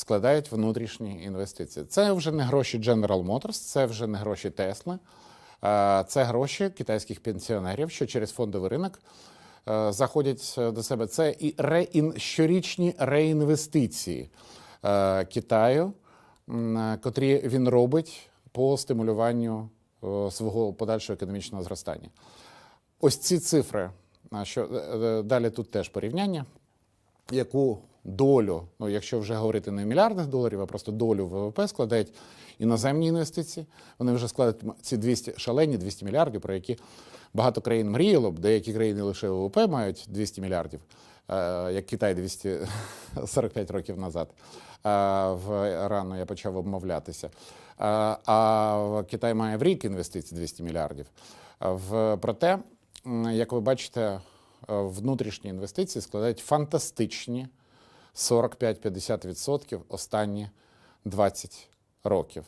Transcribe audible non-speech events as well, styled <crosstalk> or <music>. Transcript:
складають внутрішні інвестиції. Це вже не гроші General Motors, це вже не гроші Tesla, е, це гроші китайських пенсіонерів, що через фондовий ринок е, заходять е, до себе. Це і реін, щорічні реінвестиції Китаю, котрі він робить по стимулюванню свого подальшого економічного зростання. Ось ці цифри, що далі тут теж порівняння, яку долю, ну якщо вже говорити не в мільярдах доларів, а просто долю ВВП складають іноземні інвестиції. Вони вже складають ці 200 шалені 200 мільярдів, про які багато країн мріяло б. Деякі країни лише ВВП мають 200 мільярдів, е, як Китай 245 <laughs> років назад. В рано я почав обмовлятися. А, А Китай має в рік інвестицій 200 мільярдів. В проте, як ви бачите, е, внутрішні інвестиції складають фантастичні 45-50% останні 20 років.